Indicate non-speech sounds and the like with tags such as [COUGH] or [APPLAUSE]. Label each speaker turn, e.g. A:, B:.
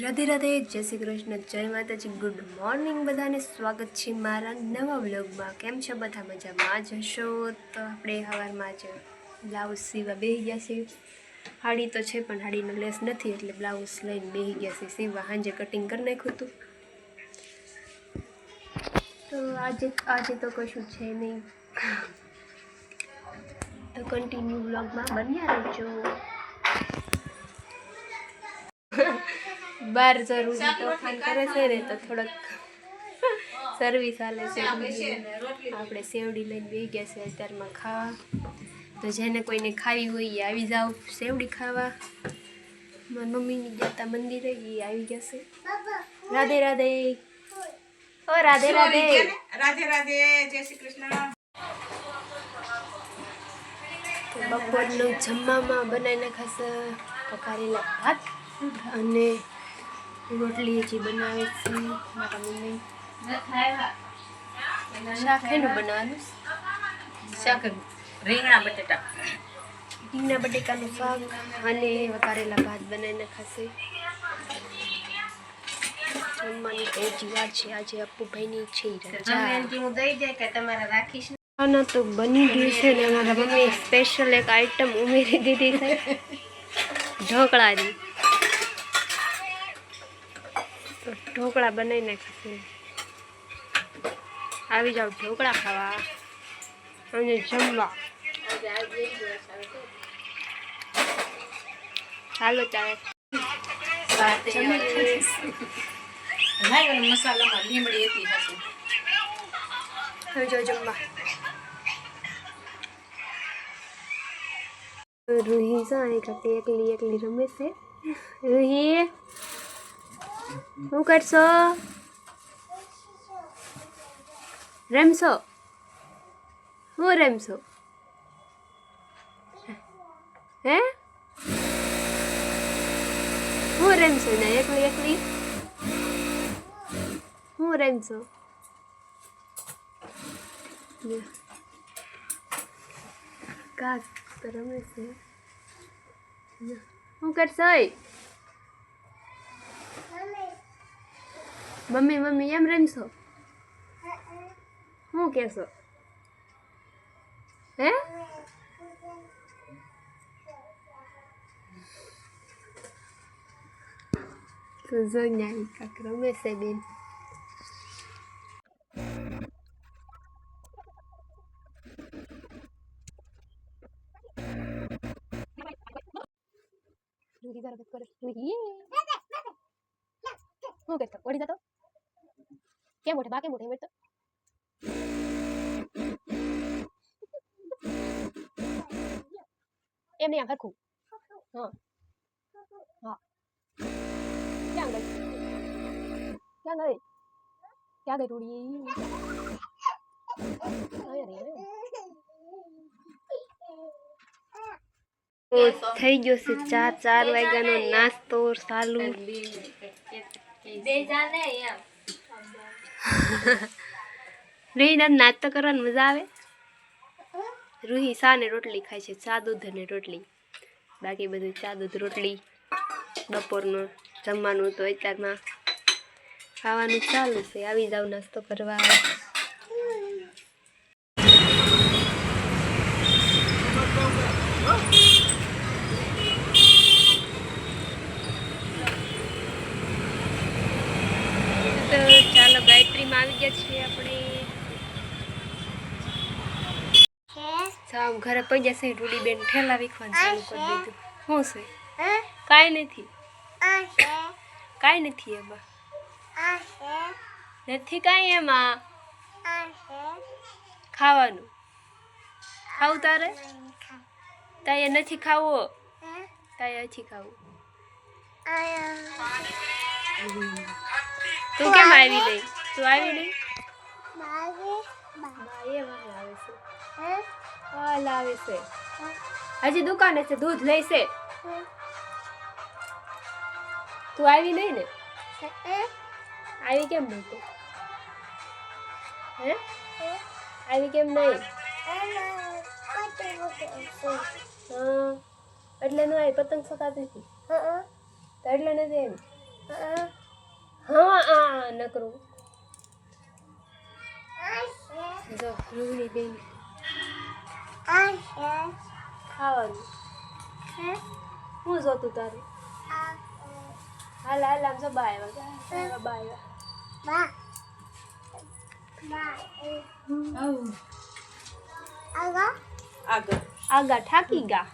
A: રાધે રાધે, જય શ્રી કૃષ્ણ, જય માતાજી, ગુડ મોર્નિંગ, બધાને સ્વાગત છે મારા નવા વ્લોગમાં. કેમ છો બધા? મજામાં જ હશો? તો આપણે સવારમાં જ બ્લાઉઝ સીવા બેસી ગયા છે હાડી તો છે, પણ હાડીનો લેસ નથી, એટલે બ્લાઉઝ લઈને બેસી ગયા છે સીવા સાંજે કટિંગ કરી નાખ્યું હતું. તો આજે આજે તો કશું છે નહીં. તો કન્ટિન્યુ વ્લોગમાં બન્યા રહેજો. બાર જરૂર તોફાન કરે છે ને તો થોડોક સર્વિસ હાલે છે આપણે સેવડી લઈને બેસી ગયા છે અત્યારમાં ખાવા તો જેને કોઈને ખાવી હોય એ આવી જાઓ સેવડી ખાવા મારી મમ્મીની જતા મંદિરે એ આવી ગયા છે રાધે રાધે ઓ રાધે રાધે
B: રાધે રાધે જય શ્રી કૃષ્ણ
A: તો બપોરનું જમવામાં બનાવી નાખાશે પકારેલા ભાત અને રોટલી હજી બનાવે છે મારા મમ્મી. શાક એનું બનાવવાનું
B: શાક રીંગણા બટેટા.
A: રીંગણા બટેકાનું શાક અને વઘારેલા ભાત બનાવી નાખાશે. જમવાની તો હજી વાર છે આજે અપ્પુભાઈની છે રજા.
B: હું દઈ જાય કે તમારે રાખીશ
A: ખાના તો બની ગયું છે ને મારા મમ્મી સ્પેશિયલ એક આઈટમ ઉમેરી દીધી છે. ઢોકળાની. તો ઢોકળા બનાવી નાખીશું. આવી જાઓ ઢોકળા ખાવા. અને જમવા. ચાલો ચાલે
B: ભાઈ મસાલામાં લીમડી હતી હતી
A: હવે જો જમવા. રૂહી સાંઈ કાપે એકલી એકલી રમે છે? રૂહી. શું કરશો? રમશો? હું રમશો? હે? હું રમશો? ને, એકલી એકલી. હું રમશો. કાક રમે છે. શું કરશો? મમ્મી મમ્મી એમ રમશો શું કહેશો હે Zonhai, kakrome se bin. Lagi garabet kore. Lagi. Mau kerja, kore jatuh. કેમ મોટે બા કેમ મોટે મેં તો એમ નહીં આમ હરખું હા હા ક્યાં ગઈ ક્યાં ગઈ ક્યાં ગઈ રૂડી તો થઈ ગયો છે ચાર ચાર વાગ્યાનો નાસ્તો ચાલુ [LAUGHS] રૂહીના નાસ્તો કરવાની મજા આવે? રૂહી સા ને રોટલી ખાય છે, ચા, દૂધ અને રોટલી. બાકી બધું ચા, દૂધ, રોટલી, બપોરનું જમવાનું તો અત્યારમાં ખાવાનું ચાલુ છે. આવી જાવ નાસ્તો કરવા તો ચાલો ગાયત્રીમાં આવી ગયા છીએ આપણે. સાવ ઘરે પડી જશે રૂડીબેન ઠેલા વીખવાનું ચાલુ કરી દીધું. શું છે? કાંઈ નથી. કાંઈ નથી એમાં. નથી કાંઈ એમાં. ખાવાનું. ખાવું તારે? તારે નથી ખાવો? તારે નથી ખાવું. તું કેમ આવી નહીં તું આવી નહીં લાવે છે. હા? હજી દુકાને છે દૂધ લઈશે. તું આવી નહીં ને? આવી કેમ નહીં તું? હે? આવી કેમ નહીં? હા એટલે નું આવી પતંગ ચગાવતી હતી. તો એટલે નથી એમ હા આ નકરું. જો રૂહની બેન ખાવાનું હું જોતું તારું હાલ હાલ આમ જો બાય આવ્યા બાય
B: આગળ
A: આગા. ઠાકી ગા